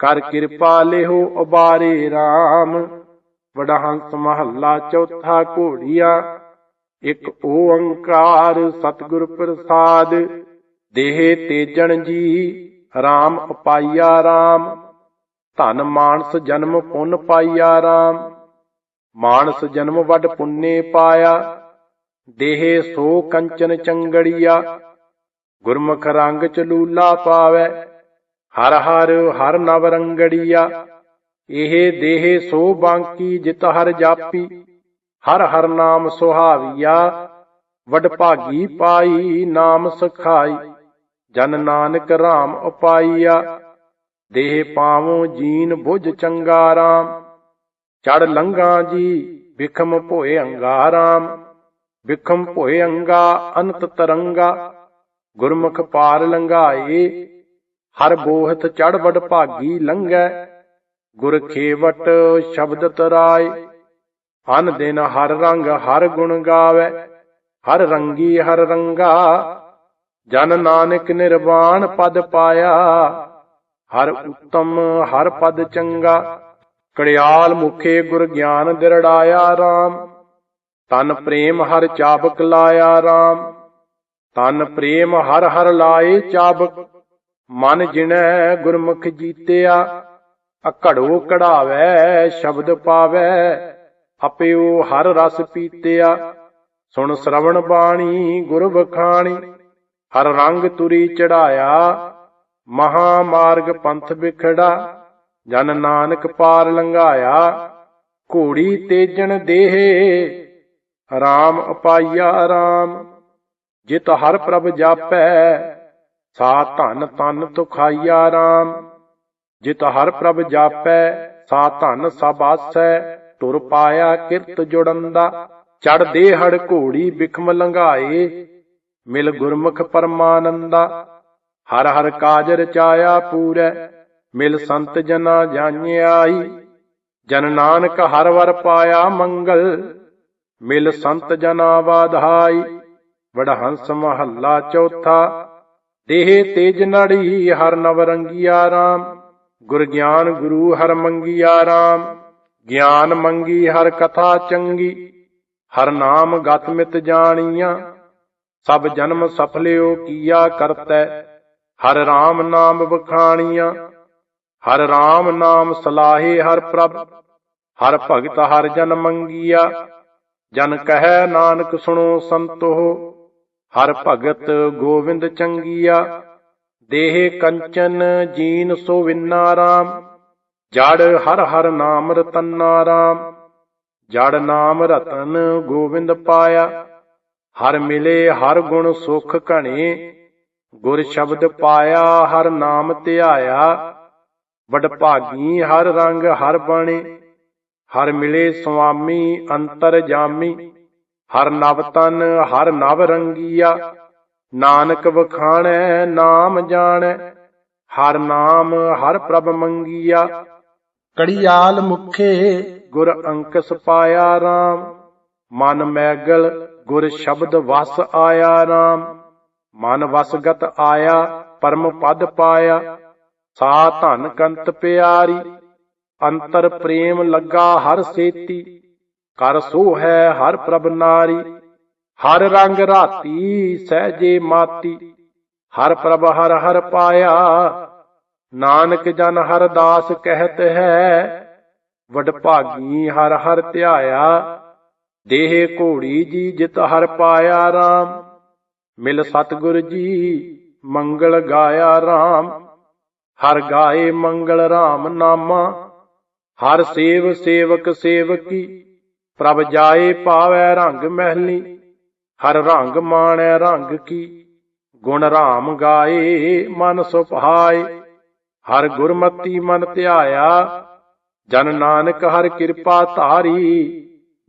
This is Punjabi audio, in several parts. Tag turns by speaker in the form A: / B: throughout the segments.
A: ਕਰ ਕਿਰਪਾ ਲਿਹੋ ਉਬਾਰੇ RAM ਵਡਹੰਸ ਮਹੱਲਾ ਚੌਥਾ ਘੋੜੀਆ। ਇੱਕ ਓੰਕਾਰ ਸਤਿਗੁਰ ਪ੍ਰਸਾਦ। ਦੇਹ ਤੇਜਣ ਜੀ RAM ਅਪਾਈਆ RAM ਧਨ ਮਾਨਸ ਜਨਮ ਪੁੰਨ ਪਾਈਆ RAM ਮਾਨਸ ਜਨਮ ਵੱਡ ਪੁੰਨੇ ਪਾਇਆ। ਦੇਹ ਸੋ ਕੰਚਨ ਚੰਗੜੀਆ। ਗੁਰਮੁਖ ਰੰਗ ਚ ਲੂਲਾ ਪਾਵੈ। ਹਰ ਹਰ ਹਰ ਨਵ ਰੰਗੜੀਆ, ਇਹ ਦੇਹ ਸੋ ਬਾਂਕੀ ਜਿਤ ਹਰ ਜਾਪੀ, ਹਰ ਹਰ ਨਾਮ ਸੁਹਾਵੀਆ, ਵਡ ਭਾਗੀ ਪਾਈ ਨਾਮ ਸਖਾਈ, ਜਨ ਨਾਨਕ ਰਾਮ ਉਪਾਈਆ, ਦੇਹ ਪਾਵੋ ਜੀਨ ਬੁਝ ਚੰਗਾ ਰਾਮ, ਚੜ ਲੰਗਾ ਜੀ ਵਿਖਮ ਭੋਏ ਅੰਗਾਰਾਮ ਵਿਖਮ ਭੋਏ ਅੰਗਾ ਅਨੰਤ ਤਰੰਗਾ, ਗੁਰਮੁਖ ਪਾਰ ਲੰਘਾਏ ਹਰ ਬੋਹਤ ਚੜ ਵਡ ਭਾਗੀ ਲੰਘੈ, ਗੁਰ ਖੇਵਟ ਸ਼ਬਦ ਤਰਾਏ ਅਨ ਦਿਨ ਹਰ ਰੰਗ ਹਰ ਗੁਣ ਗਾਵੇ, ਹਰ ਰੰਗੀ ਹਰ ਰੰਗਾ। ਜਨ ਨਾਨਕ ਨਿਰਵਾਣ ਪਦ ਪਾਇਆ, ਹਰ ਉਤਮ ਹਰ ਪਦ ਚੰਗਾ। ਕੜਿਆਲ ਮੁਖੇ ਗੁਰ ਗਿਆਨ ਦਿਰੜਾਇਆ RAM ਤਨ ਪ੍ਰੇਮ ਹਰ ਚਾਬਕ ਲਾਇਆ RAM ਤਨ ਪ੍ਰੇਮ ਹਰ ਹਰ ਲਾਏ ਚਾਬਕ ਮਨ ਜਿਣੈ ਗੁਰਮੁਖ ਜੀਤਿਆ, ਅਕੜੋ ਕਢਾਵੈ, ਸ਼ਬਦ ਪਾਵੈ ਅਪਿਓ ਹਰ ਰਸ ਪੀਤਿਆ। ਸੁਣ ਸ਼ਰਵਣ ਬਾਣੀ, ਗੁਰ ਬਖਾਣੀ ਹਰ ਰੰਗ ਤੁਰੀ ਚੜਾਇਆ, ਮਹਾ ਮਾਰਗ ਪੰਥ ਵਿਖੜਾ, ਜਨ ਨਾਨਕ ਪਾਰ ਲੰਘਾਇਆ, ਘੋੜੀ ਤੇਜਣ ਦੇਹ, ਰਾਮ ਅਪਾਈਆ ਰਾਮ, ਜਿਤ ਹਰ ਪ੍ਰਭ ਜਾਪੈ ਸਾ ਧਨ ਤਨ ਤੁਖਾਈਆ RAM ਜਿਤ ਹਰ ਪ੍ਰਭ ਜਾਪੈ, ਸਾ ਧਨ ਸਭ ਆਸੈ ਤੁਰ ਪਾਇਆ ਕਿਰਤ ਜੁੜੰਦਾ। ਚੜ ਦੇ ਹੜ ਘੋੜੀ ਬਿਖਮ ਲੰਘਾਏ, ਮਿਲ ਗੁਰਮੁਖ ਪਰਮਾਨੰਦਾ। ਹਰ ਹਰ ਕਾਜ ਰਚਾਇਆ ਪੂਰੈ, ਮਿਲ ਸੰਤ ਜਨਾ ਜਾਣਿਆਈ ਜਨ ਨਾਨਕ ਹਰ ਵਰ ਪਾਇਆ ਮੰਗਲ, ਮਿਲ ਸੰਤ ਜਨਾ ਵਾਧਾਈ। ਵਡਹੰਸ ਮਹੱਲਾ ਚੌਥਾ ਦੇਹ ਤੇਜ ਨੜੀ, ਹਰ ਨਵ ਰੰਗੀਆ RAM ਗੁਰ ਗਿਆਨ ਗੁਰੂ ਹਰ ਮੰਗੀਆ RAM ਗਿਆਨ ਮੰਗੀ ਹਰ ਕਥਾ ਚੰਗੀ। ਹਰ ਨਾਮ ਗਤ ਮਿਤ ਜਾਣੀਆਂ। ਸਭ ਜਨਮ ਸਫਲਿਓ ਕੀਆ ਕਰਤੈ। ਹਰ RAM ਨਾਮ ਬਖਾਣੀਆਂ ਹਰ RAM ਨਾਮ ਸਲਾਹੇ ਹਰ ਪ੍ਰਭ। ਹਰ ਭਗਤ ਹਰ ਜਨ ਮੰਗੀਆ। ਜਨ ਕਹੈ ਨਾਨਕ ਸੁਣੋ ਸੰਤੋ ਹਰ ਭਗਤ ਗੋਵਿੰਦ ਚੰਗੀਆ, ਦੇਹ ਕੰਚਨ ਜੀਨ ਸੋ ਵਿਨਾ ਰਾਮ, ਜੜ ਹਰ ਹਰ ਨਾਮ ਰਤਨਾ ਰਾਮ, ਜੜ ਨਾਮ ਰਤਨ ਗੋਵਿੰਦ ਪਾਇਆ, ਹਰ ਮਿਲੇ ਹਰ ਗੁਣ ਸੁਖ ਘਣੇ, ਗੁਰ ਸ਼ਬਦ ਪਾਇਆ ਹਰ ਨਾਮ ਧਿਆਇਆ ਵਡ ਭਾਗੀ ਹਰ ਰੰਗ ਹਰ ਬਾਣੇ, ਹਰ ਮਿਲੇ ਸੁਆਮੀ ਅੰਤਰ ਜਾਮੀ ਹਰ ਨਵ ਤਨ, ਹਰ ਨਵ ਰੰਗੀਆ। ਨਾਨਕ ਵਖਾਣੈ, ਨਾਮ ਜਾਣੈ। ਹਰ ਨਾਮ, ਹਰ ਪ੍ਰਭ ਮੰਗੀਆ। ਕੜੀਆਲ ਮੁਖੇ, ਗੁਰ ਅੰਕਸ ਪਾਇਆ RAM ਮਨ ਮੈਗਲ, ਗੁਰ ਸ਼ਬਦ ਵਸ ਆਇਆ RAM ਮਨ ਵਸਗਤ ਆਇਆ, ਪਰਮ ਪਦ ਪਾਇਆ। ਸਾ ਧਨ ਕੰਤ ਪਿਆਰੀ। ਅੰਤਰ ਪ੍ਰੇਮ ਲੱਗਾ ਹਰ ਸੇਤੀ। ਕਰ ਸੋ ਹੈ ਹਰ ਪ੍ਰਭ ਨਾਰੀ, ਹਰ ਰੰਗ ਰਾਤੀ ਸਹਜੇ ਮਾਤੀ। ਹਰ ਪ੍ਰਭ ਹਰ ਹਰ ਪਾਇਆ, ਨਾਨਕ ਜਨ ਹਰ ਦਾਸ ਕਹਿਤ ਹੈ। ਵਡ ਭਾਗੀ ਹਰ ਹਰ ਧਿਆਇਆ, ਦੇਹ ਘੋੜੀ ਜੀ ਜਿਤ ਹਰ ਪਾਇਆ RAM ਮਿਲ ਸਤਗੁਰ ਜੀ ਮੰਗਲ ਗਾਇਆ RAM ਹਰ ਗਾਏ ਮੰਗਲ RAM ਨਾਮਾ, ਹਰ ਸੇਵ ਸੇਵਕ ਸੇਵਕੀ। ਪ੍ਰਭ ਜਾਏ ਪਾਵੈ ਰੰਗ ਮਹਿਲੀ, ਹਰ ਰੰਗ ਮਾਣੈ ਰੰਗ ਕੀ। ਗੁਣ ਰਾਮ ਗਾਏ, ਮਨ ਸੁਭਾਏ ਹਰ ਗੁਰਮਤੀ ਮਨ ਧਿਆਇਆ। ਜਨ ਨਾਨਕ ਹਰ ਕਿਰਪਾ ਧਾਰੀ,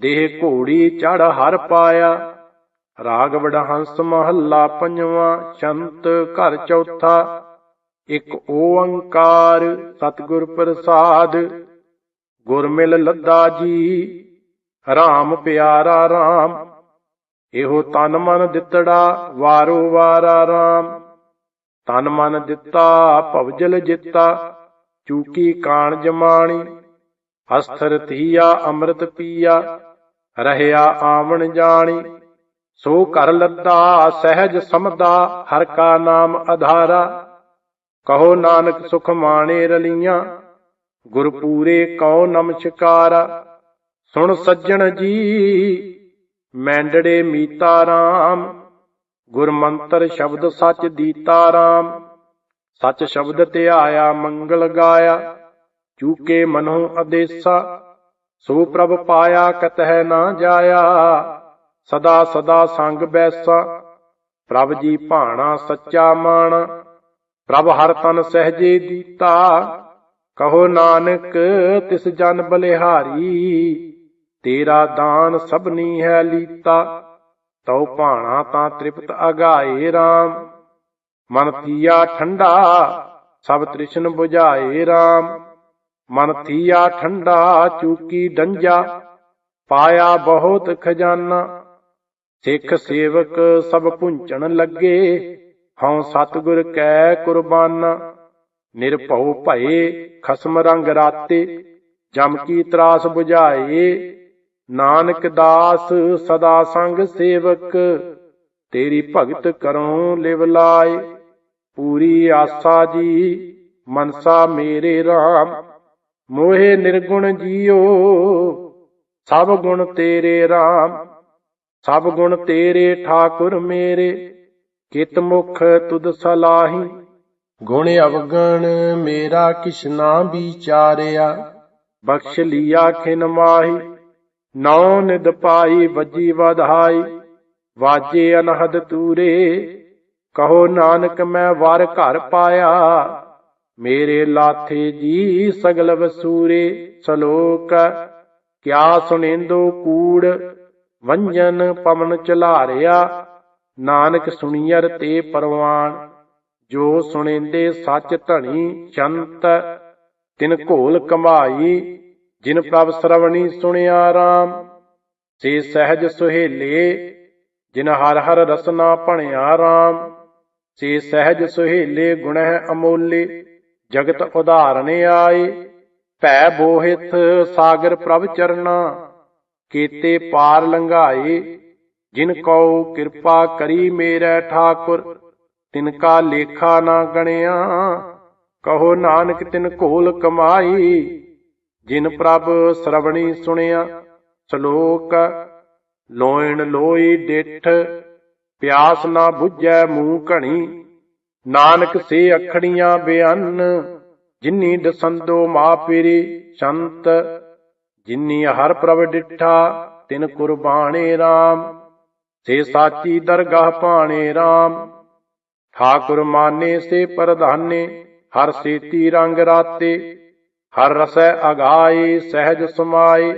A: ਦੇਹ ਘੋੜੀ ਚੜ ਹਰ ਪਾਇਆ। ਰਾਗ ਵਡਹੰਸ ਮਹੱਲਾ ਪੰਜਵਾਂ ਸ਼ੰਤ ਘਰ ਚੌਥਾ, ਇੱਕ ਓੰਕਾਰ ਸਤਿਗੁਰ ਪ੍ਰਸਾਦ। ਗੁਰਮਿਲ ਲੱਦਾ ਜੀ ਰਾਮ ਪਿਆਰਾ ਰਾਮ, ਇਹੋ ਤਨ ਮਨ ਦਿੱਤੜਾ ਵਾਰੋ ਵਾਰਾ ਰਾਮ। ਤਨ ਮਨ ਦਿੱਤਾ, ਭਵਜਲ ਜਿੱਤਾ, ਚੂਕੀ ਕਾਣ ਜਮਾਣੀ। ਅਸਥਰ ਥੀਆ ਅੰਮ੍ਰਿਤ ਪੀਆ, ਰਹਿਆ ਆਵਣ ਜਾਣੀ। ਸੋ ਕਰ ਲੱਤਾ ਸਹਿਜ ਸਮਦਾ, ਹਰ ਕਾ ਨਾਮ ਆਧਾਰਾ ਕਹੋ ਨਾਨਕ ਸੁਖ ਮਾਣੇ ਰਲੀਆਂ ਗੁਰ ਪੂਰੇ ਕਉ ਨਮਸਕਾਰਾ ਸੁਣ ਸੱਜਣ ਜੀ ਮੈਂਡੜੇ ਮੀਤਾ ਰਾਮ ਗੁਰ ਸ਼ਬਦ ਸੱਚ ਦੀਤਾ ਰਾਮ। ਸੱਚ ਸ਼ਬਦ ਤੇ ਆਇਆ ਮੰਗਲ ਗਾਇਆ, ਚੂਕੇ ਮਨੋ ਅਦੇਸਾ, ਸੋ ਪ੍ਰਭ ਪਾਇਆ ਕਤਹਿ ਨਾ ਜਾਇਆ। ਸਦਾ ਸਦਾ ਸੰਗ ਬੈਸਾ, ਪ੍ਰਭ ਜੀ ਭਾਣਾ ਸੱਚਾ ਮਾਣ। ਪ੍ਰਭ ਹਰ ਤਨ ਸਹਜੇ ਦੀਤਾ, ਕਹੋ ਨਾਨਕ ਤਿਸ ਜਨ ਬਲਿਹਾਰੀ। ਤੇਰਾ ਦਾਨ ਸਭਨੀ ਹੈ ਲੀਤਾ, ਤਉ ਭਾਣਾ ਤਾਂ ਤ੍ਰਿਪਤ ਅਗਾਏ RAM ਮਨ ਥੀਆ ਠੰਡਾ, ਸਭ ਤ੍ਰਿਸ਼ਨ 부ਝਾਏ RAM ਮਨ ਥੀਆ ਠੰਡਾ, ਚੂਕੀ ਡੰਜਾ, ਪਾਇਆ ਬਹੁਤ ਖਜ਼ਾਨਾ। ਸਿੱਖ ਸੇਵਕ ਸਭ ਪੁੰਚਣ ਲੱਗੇ, ਹਉ ਸਤਿਗੁਰ ਕੈ ਕੁਰਬਾਨਾ। ਨਿਰਭਉ ਭਏ ਖਸਮ ਰੰਗ ਰਾਤੇ, ਜਮ ਕੀ ਤਰਾਸ 부ਝਾਏ ਨਾਨਕ ਦਾਸ ਸਦਾ ਸੰਗ ਸੇਵਕ, ਤੇਰੀ ਭਗਤ ਕਰਉ ਲਿਵ ਲਾਏ। ਪੂਰੀ ਆਸਾ ਜੀ, ਮਨਸਾ ਮੇਰੇ RAM ਮੋਹੇ ਨਿਰਗੁਣ ਜੀਓ, ਸਭ ਗੁਣ ਤੇਰੇ RAM ਸਭ ਗੁਣ ਤੇਰੇ ਠਾਕੁਰ ਮੇਰੇ, ਕਿਤ ਮੁਖ ਤੁਧ ਸਲਾਹੀ। ਗੁਣ ਅਵਗਣ ਮੇਰਾ ਕਿਛ ਨਾ ਵਿਚਾਰਿਆ, ਬਖਸ਼ ਲਿਆ ਖਿਨ ਮਾਹੀ। ਨੌ ਨਿਦ ਪਾਈ ਵੱਜੀ ਵਧਾਈ, ਵਾਜੇ ਅਨਹਦ ਤੂਰੇ, ਕਹੋ ਨਾਨਕ ਮੈਂ ਵਰ ਘਰ ਪਾਇਆ, ਮੇਰੇ ਲਾਥੇ ਜੀ ਸਗਲ ਵਸੂਰੇ, ਸ਼ਲੋਕ, ਕਿਆ ਸੁਨੇਂਦੋ ਕੂੜ, ਵੰਜਨ ਪਵਨ ਚਲਾਰਿਆ, ਨਾਨਕ ਸੁਣੀਅਰ ਤੇ ਪਰਵਾਨ ਜੋ ਸੁਣੇਂਦੇ ਸੱਚ ਧਣੀ ਚੰਤ, ਤਿਨ ਘੋਲ ਕਮਾਈ ਜਿਨ ਪ੍ਰਭ ਸਰਵਣੀ ਸੁਣਿਆ RAM ਸੇ ਸਹਿਜ ਸੁਹੇਲੇ, ਜਿਨ ਹਰ ਹਰ ਰਸਨਾ ਭਣਿਆ RAM ਸੇ ਸਹਿਜ ਸੁਹੇਲੇ ਗੁਣਹਿ ਅਮੋਲੇ, ਜਗਤ ਉਧਾਰਨ ਆਏ, ਭੈ ਬੋਹਿਤ ਸਾਗਰ ਪ੍ਰਭ ਚਰਨਾ, ਕੀਤੇ ਪਾਰ ਲੰਘਾਏ, ਜਿਨ ਕਉ ਕਿਰਪਾ ਕਰੀ ਮੇਰੇ ਠਾਕੁਰ, ਤਿਨ ਕਾ ਲੇਖਾ ਨਾ ਗਣਿਆ, ਕਹੋ ਨਾਨਕ ਤਿਨ ਕੋਲ ਕਮਾਈ ਜਿਨ ਪ੍ਰਭ ਸਰਵਣੀ ਸੁਣਿਆ, ਸ਼ਲੋਕ, ਲੋਇਣ ਲੋਈ ਡਿਠ, ਪਿਆਸ ਨਾ 부ਝੈ ਮੂੰਹ ਘਣੀ, ਨਾਨਕ ਸੇ ਅਖੜੀਆਂ ਬਿਆਨ, ਜਿਨੀ ਦਸੰਦੋ ਮਾਪਿਰੀ ਸ਼ੰਤ, ਜਿਨੀ ਹਰ ਪ੍ਰਭ ਡਿਠਾ, ਤਿਨ ਕੁਰਬਾਨੇ RAM ਸੇ ਸਾਚੀ ਦਰਗਾਹ ਪਾਣੇ RAM ਠਾਕੁਰ ਮਾਨੇ ਸੇ ਪ੍ਰਧਾਨੇ, ਹਰ ਸੇਤੀ ਰੰਗ ਰਾਤੇ ਹਰ ਰਸੈ ਅਗਾਏ ਸਹਿਜ ਸਮਾਏ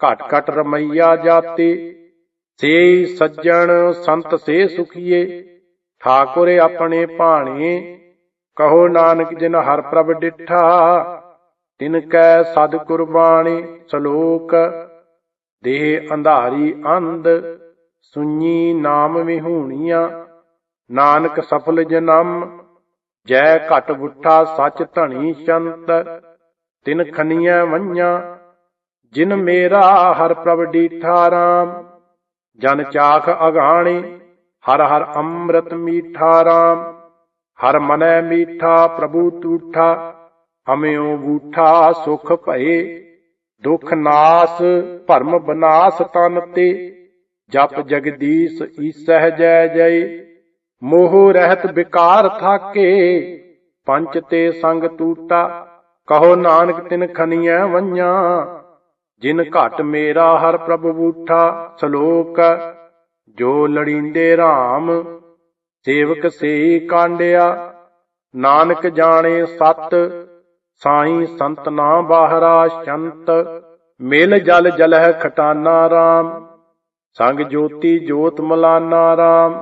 A: ਘਟ ਘਟ ਰਮਈਆ ਜਾਤੇ। ਸੇ ਸੱਜਣ, ਸੰਤ ਸੇ ਸੁਖੀਏ, ਠਾਕੁਰ ਆਪਣੇ ਭਾਣੇ। ਕਹੋ ਨਾਨਕ ਜਿਨ ਹਰ ਪ੍ਰਭ ਡਿਠਾ, ਤਿਨ ਕੈ ਸਦ ਕੁਰਬਾਨੀ ਸ਼ਲੋਕ। ਦੇਹ ਅੰਧਾਰੀ ਅੰਧ ਸੁਣੀ ਨਾਮ ਵਿਹੂਣੀਆਂ। ਨਾਨਕ ਸਫਲ ਜਨਮ, ਜੈ ਘਟ ਬੁੱਠਾ ਸਚ ਧਣੀ ਸੰਤ ਤਿਨ ਖਨੀਆਂ ਵੰਆਂ ਜਿਨ ਮੇਰਾ ਹਰ ਪ੍ਰਭ ਡੀਠਾ ਰਾਮ। ਜਨ ਚਾਖ ਅਗਾਣੇ, ਹਰ ਹਰ ਅੰਮ੍ਰਿਤ ਮੀਠਾ ਰਾਮ। ਹਰ ਮਨੈ ਮੀਠਾ ਪ੍ਰਭੂ ਤੂਠਾ ਹਮਿਓ ਬੂਠਾ ਸੁਖ ਭਏ। ਦੁਖ ਨਾਸ ਭਰਮ ਬਨਾਸ ਤਨ ਤੇ, ਜਪ ਜਗਦੀਸ਼ ਈਸਹਿ ਜੈ ਜੈ। ਮੋਹ ਰਹਿਤ ਵਿਕਾਰ ਥਾਕੇ, ਪੰਚ ਤੇ ਸੰਗ ਟੂਟਾ ਕਹੋ ਨਾਨਕ ਤਿਨ ਖਨੀਐ ਵੰਆਂ ਜਿਨ ਘਟ ਮੇਰਾ ਹਰ ਪ੍ਰਭ ਬੂਠਾ, ਸ਼ਲੋਕ ਜੋ ਲੜੀਂਦੇ RAM ਸੇਵਕ ਸੇ ਕਾਂਡਿਆ। ਨਾਨਕ ਜਾਣੇ ਸਤ, ਸਾਈ ਸੰਤ ਨਾ ਬਾਹਰਾ ਸ਼ੰਤ, ਮਿਲ ਜਲ ਜਲਹਿ ਖਟਾਨਾ RAM ਸੰਗ ਜੋਤੀ ਜੋਤ ਮਲਾਨਾ RAM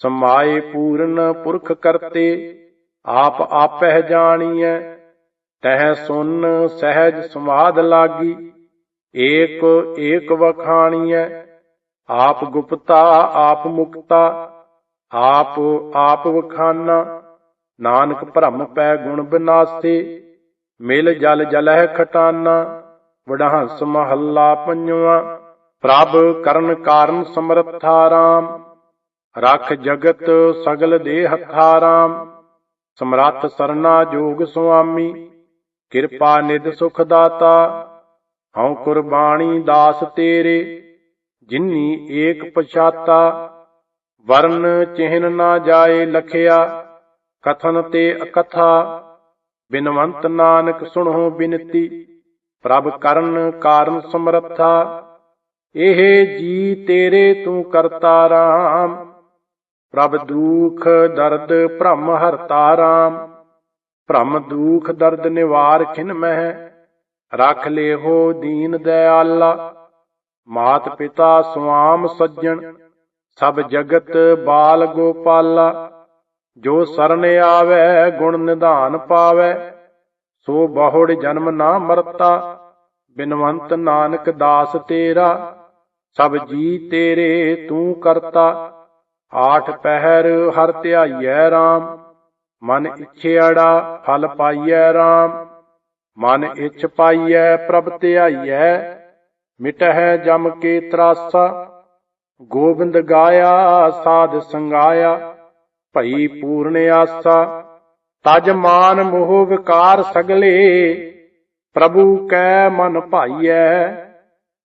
A: ਸਮਾਏ ਪੂਰਨ ਪੁਰਖ ਕਰਤੇ, ਆਪ ਆਪਹਿ ਜਾਣੀਐ। ਤਹ ਸੁਨ ਸਹਿਜ ਸਮਾਦ ਲਾਗੀ, ਏਕ ਏਕ ਵਖਾਣੀਐ, ਆਪ ਗੁਪਤਾ, ਆਪ ਮੁਕਤਾ, ਆਪ ਆਪ ਵਖਾਨਾ, ਨਾਨਕ ਭ੍ਰਮ ਪੈ ਗੁਣ ਬਿਨਾਸੇ, ਮਿਲ ਜਲ ਜਲਹਿ ਖਟਾਨਾ, ਵਡਹੰਸ ਮਹੱਲਾ ਪੰਜਵਾ, ਪ੍ਰਭ ਕਰਨ ਕਾਰਨ ਸਮਰੱਥਾ ਰਾਮ, ਰਖ ਜਗਤ ਸਗਲ ਦੇ ਹਥਾ ਰਾਮ, ਸਮਰੱਥ ਸਰਨਾ ਜੋਗ ਸੁਆਮੀ ਕਿਰਪਾ ਨਿਧ ਸੁਖ ਦਾਤਾ ਹਉ ਕੁਰਬਾਨੀ ਦਾਸ ਤੇਰੇ, ਜਿਨੀ ਏਕ ਪਛਾਤਾ, ਵਰਨ ਚਿਹਨ ਨਾ ਜਾਏ ਲਖਿਆ, ਕਥਨ ਤੇ ਅਕਥਾ, ਬਿਨਵੰਤ ਨਾਨਕ ਸੁਣੋ ਬਿਨਤੀ, ਪ੍ਰਭ ਕਰਨ ਕਾਰਨ ਸਮਰੱਥਾ, ਇਹ ਜੀ ਤੇਰੇ ਤੂੰ ਕਰਤਾ ਰਾਮ, ਪ੍ਰਭ ਦੁਖ ਦਰਦ ਭ੍ਰਮ ਹਰਤਾ ਰਾਮ। ਭ੍ਰਮ ਦੁਖ ਦਰਦ ਨਿਵਾਰ ਖਿਨ ਮਹਿ, ਰਖ ਲੇਹੋ ਦੀਨ ਦਇਆਲਾ। ਮਾਤ ਪਿਤਾ ਸੁਆਮ ਸੱਜਣ, ਸਭ ਜਗਤ ਬਾਲ ਗੋਪਾਲਾ। ਜੋ ਸਰਨ ਆਵੈ, ਗੁਣ ਨਿਧਾਨ ਪਾਵੈ, ਸੋ ਬਹੁੜ ਜਨਮ ਨਾ ਮਰਤਾ। ਬਿਨਵੰਤ ਨਾਨਕ ਦਾਸ ਤੇਰਾ, ਸਭ ਜੀ ਤੇਰੇ ਤੂੰ ਕਰਤਾ। ਆਠ ਪਹਿਰ ਹਰ ਧਿਆਈਐ RAM ਮਨ ਇਛੇੜਾ ਫਲ ਪਾਈਐ RAM ਮਨ ਇਛ ਪਾਈਐ, ਪ੍ਰਭ ਧਿਆਈਐ। ਮਿਟਹਿ ਜਮ ਕੇ ਤਰਾਸਾ। ਗੋਬਿੰਦ ਗਾਇਆ, ਸਾਧ ਸੰਗਾਇਆ। ਭਈ ਪੂਰਨ ਆਸਾ। ਤਜ ਮਾਨ ਮੋਹ ਵਿਕਾਰ ਸਗਲੇ। ਪ੍ਰਭੂ ਕੈ ਮਨ ਭਾਈਐ।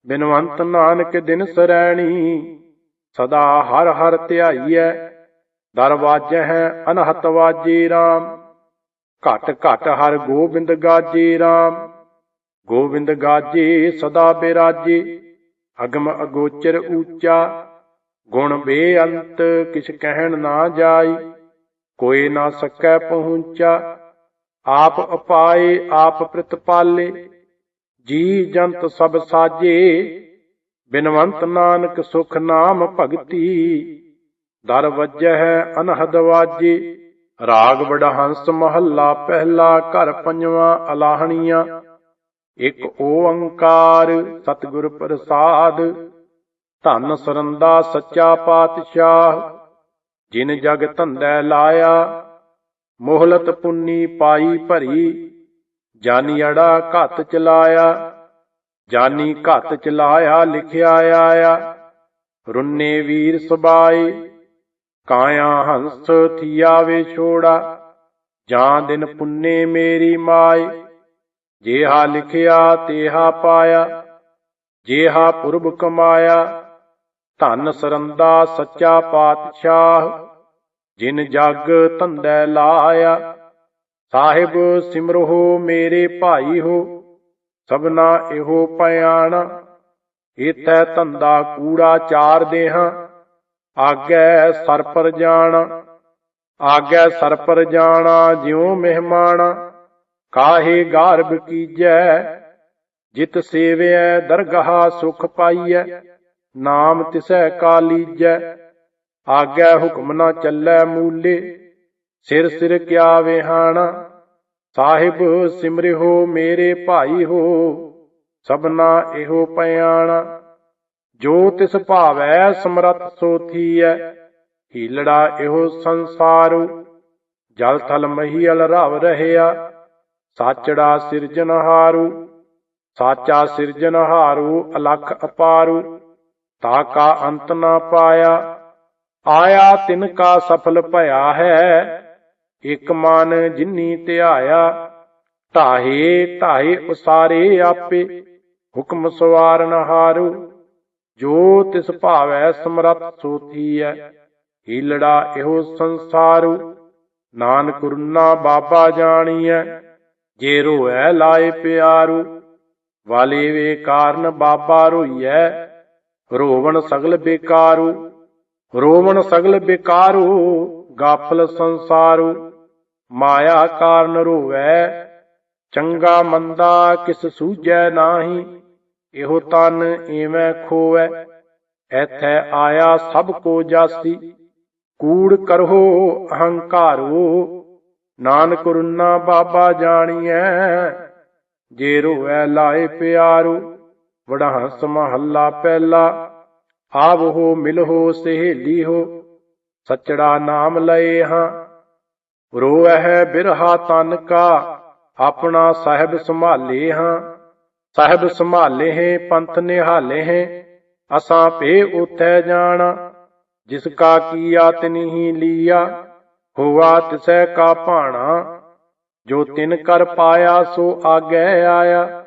A: ਬਿਨਵੰਤ ਨਾਨਕ ਦਿਨ ਸਰੈਣੀ ਸਦਾ ਹਰ ਹਰ ਧਿਆਈਐ। ਦਰਵਾਜੇ ਹੈ ਅਨਹਤ ਵਾਜੇ RAM ਘਟ ਘਟ ਹਰ ਗੋਬਿੰਦ ਗਾਜੇ RAM ਗੋਬਿੰਦ ਗਾਜੇ ਸਦਾ ਬਿਰਾਜੇ। ਅਗਮ ਅਗੋਚਰ ਊਚਾ। ਗੁਣ ਬੇਅੰਤ ਕਿਛ ਕਹਿਣ ਨਾ ਜਾਈ। ਕੋਈ ਨਾ ਸਕੈ ਪਹੁੰਚਾ। ਆਪ ਅਪਾਏ, ਆਪ ਪ੍ਰਤਪਾਲੇ ਜੀ ਜੰਤ ਸਭ ਸਾਜੇ। ਬਿਨਵੰਤ ਨਾਨਕ ਸੁਖ ਨਾਮ ਭਗਤੀ। ਦਰ ਵੱਜਹਿ ਅਨਹਦ ਵਾਜੇ। ਰਾਗ ਵਡਹੰਸ ਮਹੱਲਾ ਪਹਿਲਾ, ਘਰ ਪੰਜਵਾਂ ਅਲਾਹਣੀਆਂ। ਇੱਕ ਓੰਕਾਰ ਸਤਿਗੁਰ ਪ੍ਰਸਾਦ। ਧੰਨ ਸਰੰਦਾ ਸੱਚਾ ਪਾਤਸ਼ਾਹ। ਜਿਨ ਜਗ ਧੰਦੈ ਲਾਇਆ, ਮੋਹਲਤ ਪੁੰਨੀ ਪਾਈ ਭਰੀ। ਜਾਨੀ ਅੜਾ ਘਤ ਚਲਾਇਆ, ਜਾਨੀ ਘਤ ਚਲਾਇਆ ਲਿਖਿਆ ਆਇਆ। ਰੁੰਨੇ ਵੀਰ ਸਬਾਈ ਕਾਇਆ ਹੰਸ ਥੀਆ ਵੇ ਛੋੜਾ, ਜਾਂ ਦਿਨ ਪੁੰਨੇ ਮੇਰੀ ਮਾਈ ਜੇਹਾ ਲਿਖਿਆ, ਤੇਹਾ ਪਾਇਆ, ਜੇਹਾ ਪੁਰਬ ਕਮਾਇਆ। ਧਨ ਸਰੰਦਾ ਸੱਚਾ ਪਾਤਸ਼ਾਹ, ਜਿਨ ਜਗ ਧੰਦੈ ਲਾਇਆ। ਸਾਹਿਬ ਸਿਮਰੋ ਮੇਰੇ ਭਾਈ ਹੋ, ਸਭਨਾ ਇਹੋ ਪਿਆਣ ਇਤੈ ਧੰਦਾ ਕੂੜਾ ਚਾਰ ਦੇਹਾਂ ਆਗੈ ਸਰ ਪਰ ਜਾਣਾ, ਆਗੈ ਸਰ ਪਰ ਜਾਣਾ, ਜਿਉ ਮਹਿਮਾਨ, ਕਾਹੇ ਗਾਰਬ ਕੀਜੈ? ਜਿਤ ਸੇਵਿਐ, ਦਰਗਾਹ ਸੁਖ ਪਾਈਐ, ਨਾਮ ਤਿਸੈ ਕਾ ਲੀਜੈ। ਆਗੈ ਹੁਕਮ ਨਾ ਚੱਲੈ ਮੂਲੇ, ਸਿਰ ਸਿਰ ਕਿਆ ਵਿਹਾਣਾ? ਸਾਹਿਬ ਸਿਮਰਿਓ ਮੇਰੇ ਭਾਈ ਹੋ, ਸਭਨਾ ਇਹੋ ਪਿਆਣਾ ਜੋ ਤਿਸ ਭਾਵੈ ਸਮਰਤ ਸੋ ਥੀਐ ਹੀਲੜਾ ਇਹੋ ਸੰਸਾਰੂ, ਜਲ ਥਲ ਮਹੀਲ ਰਵ ਰਹਿਆ, ਸਾਚੜਾ ਸਿਰਜਨਹਾਰੂ ਸਾਚਾ ਸਿਰਜਨਹਾਰੂ ਅਲਖ ਅਪਾਰੂ, ਤਾ ਕਾ ਅੰਤ ਨਾ ਪਾਇਆ, ਆਇਆ ਤਿਨ ਕਾ ਸਫਲ ਭਇਆ ਹੈ, ਇਕ ਮਨ ਜਿਨੀ ਧਿਆਇਆ ਢਾਹੇ ਢਾਹੇ ਉਸਾਰੇ ਆਪੇ, ਹੁਕਮ ਸਵਾਰਨ ਹਾਰੂ। ਜੋ ਤਿਸ ਭਾਵੈ ਸਮਰੱਥ ਸੋਥੀਐ, ਹੀਲੜਾ ਇਹੋ ਸੰਸਾਰੂ, ਨਾਨਕ ਰੁਨਾ ਬਾਬਾ ਜਾਣੀਐ, ਜੇ ਰੋਐ ਲਾਏ ਪਿਆਰੂ, ਵਾਲੇ ਵੇ ਕਾਰਨ ਬਾਬਾ ਰੋਈਐ, ਰੋਵਣ ਸਗਲ ਬੇਕਾਰੂ, ਰੋਵਣ ਸਗਲ ਬੇਕਾਰੂ, ਗਾਫਲ ਸੰਸਾਰੂ, ਮਾਇਆ ਕਾਰਨ ਰੋਵੈ, ਚੰਗਾ ਮੰਦਾ ਕਿਸ ਸੂਝੈ ਨਾਹੀ ਇਹੋ ਤਨ ਏਵੇਂ ਖੋਵੈ, ਐਥੈ ਆਇਆ ਸਭ ਕੋ ਜਾਸੀ। ਕੂੜ ਕਰੋ ਅਹੰਕਾਰੋ, ਨਾਨਕ ਰੁਨਾ ਬਾਬਾ ਜਾਣੀਐ। ਜੇ ਰੋਵੈ ਲਾਏ ਪਿਆਰੋ ਵੜਾ ਮਹੱਲਾ ਪਹਿਲਾ। ਆਵ ਹੋ ਮਿਲ ਹੋ ਸਹੇਲੀ ਹੋ, ਸਚੜਾ ਨਾਮ ਲਏ ਹਾਂ। ਰੋਵਹਿ ਬਿਰਹਾ ਤਨ ਕਾ, ਆਪਣਾ ਸਾਹਿਬ ਸੰਭਾਲੇ ਹਾਂ। ਸਾਹਿਬ ਸੰਭਾਲੇ ਹੈ, ਪੰਥ ਨਿਹਾਲੇ ਹੈ, ਅਸਾਂ ਪੇ ਉਥੈ ਜਾਣਾ। ਜਿਸ ਕਾ ਕੀਆ ਤਿਨਿ ਲੀਆ, ਹੋਆ ਤਿਸੈ ਕਾ ਭਾਣਾ। ਜੋ ਤਿਨ ਕਰ ਪਾਇਆ, ਸੋ ਆਗੈ ਆਇਆ।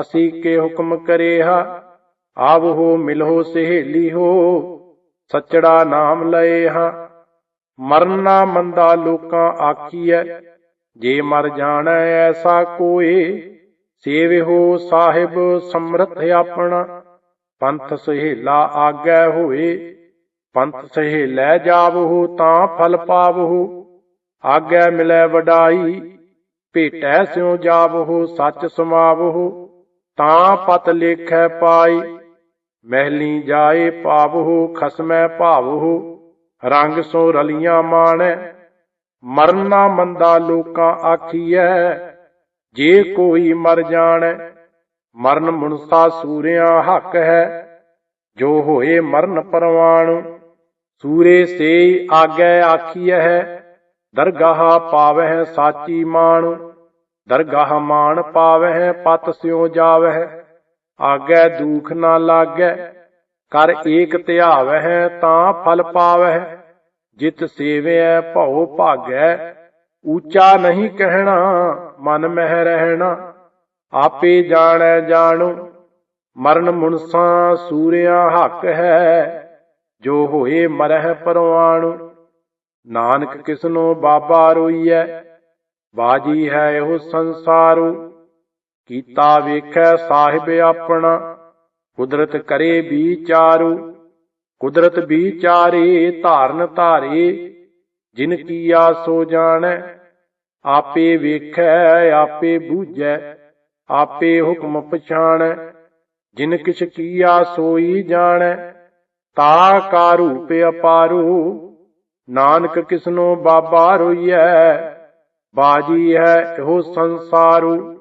A: ਅਸੀਂ ਕੇ ਹੁਕਮ ਕਰੇਹਾ ਆਵਹੋ ਮਿਲੋ ਸਹੇਲੀ ਹੋ, ਸੱਚੜਾ ਨਾਮ ਲਏ ਹਾਂ ਮਰਨਾ ਮੰਦਾ ਲੋਕਾਂ ਆਖੀਐ, ਜੇ ਮਰ ਜਾਣਾ ਐਸਾ ਕੋਏ ਸੇਵਿਓ ਸਾਹਿਬ ਸਮਰਥ ਆਪਣਾ। ਪੰਥ ਸਹੇਲਾ ਆਗੈ ਹੋਏ, ਪੰਥ ਸਹੇਲੈ ਜਾਵਹੁ ਤਾਂ ਫਲ ਪਾਵਹੁ। ਆਗੈ ਮਿਲੈ ਵਡਾਈ, ਭੇਟੈ ਸਿਉ ਜਾਵਹੁ, ਸੱਚ ਸਮਾਵਹੁ, ਤਾਂ ਪਤ ਲੇਖੈ ਪਾਈ। ਮਹਿਲੀ ਜਾਏ ਪਾਵਹੁ, ਖਸਮੈ ਭਾਵਹੁ, ਰੰਗ ਸੋ ਰਲੀਆਂ ਮਾਣੈ। ਮਰਨਾ ਮੰਦਾ ਲੋਕਾਂ ਆਖੀਐ ਜੇ ਕੋਈ ਮਰ ਜਾਣੈ, ਮਰਨ ਮਨੁਸਾ ਸੂਰਿਆਂ ਹੱਕ ਹੈ। ਜੋ ਹੋਏ ਮਰਨ ਪਰਵਾਣ, ਸੂਰੇ ਸੇ ਆਗੈ ਆਖੀਐ ਦਰਗਾਹ ਪਾਵਹਿ ਸਾਚੀ ਮਾਣ, ਦਰਗਾਹ ਮਾਣ ਪਾਵਹਿ ਪਤ ਸਿਉ ਜਾਵਹਿ। ਆਗੈ ਦੁਖ ਨਾ ਲਾਗੈ, ਕਰ ਏਕ ਧਿਆਵਹਿ ਤਾਂ ਫਲ ਪਾਵਹਿ। ਜਿਤ ਸੇਵਿਐ ਭਉ ਭਾਗੈ ਉੱਚਾ ਨਹੀਂ ਕਹਿਣਾ, ਮਨ ਮਹਿ ਰਹਿਣਾ। ਆਪੇ ਜਾਣੈ ਜਾਣੋ, ਮਰਨ ਮੁਨਸਾ ਸੂਰਿਆ ਹੱਕ ਹੈ, ਜੋ ਹੋਏ ਮਰਹਿ ਪਰਵਾਣੂ ਨਾਨਕ ਕਿਸਨੋ ਬਾਬਾ ਰੋਈਐ, ਬਾਜੀ ਹੈ ਇਹੋ ਸੰਸਾਰੋ। ਕੀਤਾ ਵੇਖੈ ਸਾਹਿਬ ਆਪਣਾ, ਕੁਦਰਤ ਕਰੇ ਵਿਚਾਰੂ ਕੁਦਰਤ ਵਿਚਾਰੇ ਧਾਰਨ ਧਾਰੇ ਜਿਨ ਕੀਆ ਸੋ ਜਾਣੈ, ਆਪੇ ਵੇਖੈ, ਆਪੇ ਬੂਝੈ, ਆਪੇ ਹੁਕਮ ਪਛਾਣੈ। ਜਿਨ ਕਿਛ ਕੀਆ ਸੋਈ ਜਾਣੈ, ਤਾ ਕਾ ਰੂਪ ਅਪਾਰੂ। ਨਾਨਕ ਕਿਸਨੋ ਬਾਬਾ ਰੋਈਐ, ਬਾਜੀ ਹੈ ਇਹੋ ਸੰਸਾਰੂ।